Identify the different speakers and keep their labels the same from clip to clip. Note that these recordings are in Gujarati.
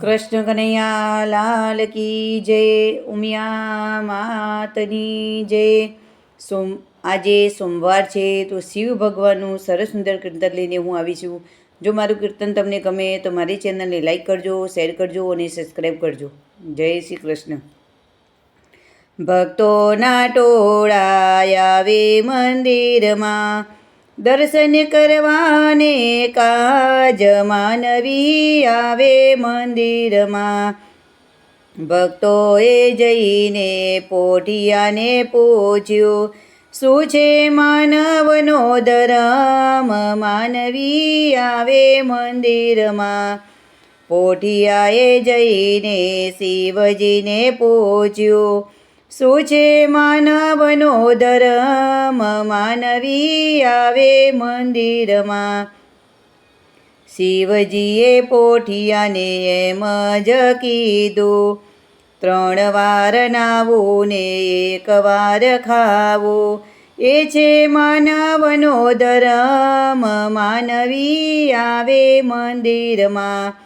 Speaker 1: કૃષ્ણ કનૈયા લાલ કી જય, ઉમિયા માતની જય. સોમ, આજે સોમવાર છે તો શિવ ભગવાનનું સરસ સુંદર કીર્તન લઈને હું આવી છું. જો મારું કીર્તન તમને ગમે તો મારી ચેનલને લાઈક કરજો, શેર કરજો અને સબસ્ક્રાઈબ કરજો. જય શ્રી કૃષ્ણ. ભક્તોના ટોળા આવે મંદિરમાં. દર્શન કરવાને કાજ માનવી આવે મંદિરમાં. ભક્તોએ જઈને પોઢિયાને પૂછ્યું શું છે માનવનો ધરમ? માનવી આવે મંદિરમાં. પોઢિયાએ જઈને શિવજીને પૂછ્યું શું છે માનવનો ધરમ માનવી આવે મંદિરમાં. શિવજીએ પોઠિયાને એમ જ કીધું, ત્રણ વાર નાવું ને એક વાર ખાવો. એ છે માનવનો ધરમ માનવી આવે મંદિરમાં.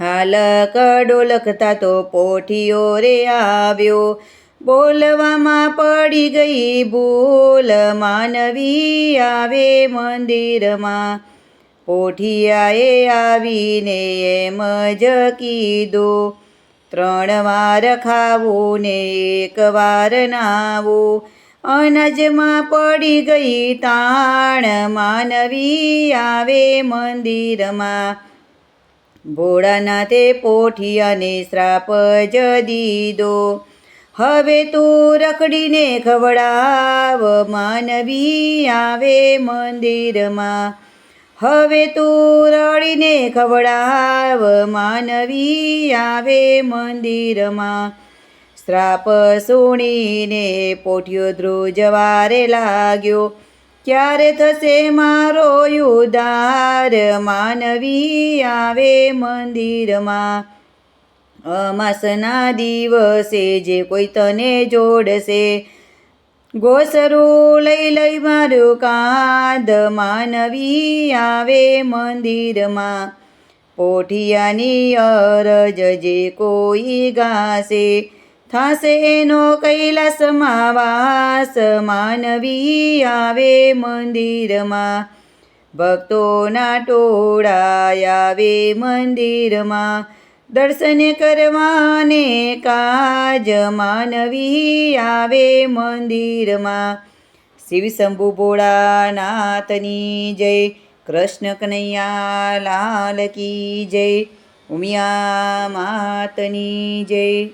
Speaker 1: હાલ કડોલખતા તો પોઠિયો રે આવ્યો બોલવામાં પડી ગઈ ભૂલ માનવી આવે મંદિરમાં. પોઠિયાએ આવીને એમ જ કીધું, ત્રણ વાર ખાવું ને એક વાર નાવું. અનાજમાં પડી ગઈ તાણ માનવી આવે મંદિરમાં. ભોળાનાથે પોઠિયાને શ્રાપ જ દીધો હવે તું રખડીને ખવડાવ, માનવી આવે મંદિરમાં. હવે તું રડીને ખવડાવ, માનવી આવે મંદિરમાં. શ્રાપ સુણીને પોઠિયો ધ્રુજવારે લાગ્યો. ક્યારે થશે મારો યુદાર માનવી આવે મંદિરમાં. અમાસના દિવસે જે કોઈ તને જોડશે, ગોસરું લઈ લઈ મારું કાંદ માનવી આવે મંદિરમાં. પોઠિયાની અરજ જે કોઈ ગાશે, થાશે એનો કૈલાસમાં વાસ માનવી આવે મંદિરમાં. ભક્તોના ટોળા આવે મંદિરમાં. દર્શન કરવાને કાજ માનવી આવે મંદિરમાં. શિવ શંભુ ભોળાનાથની જય, કૃષ્ણ કનૈયા લાલ કી જય, ઉમિયા માતની જય.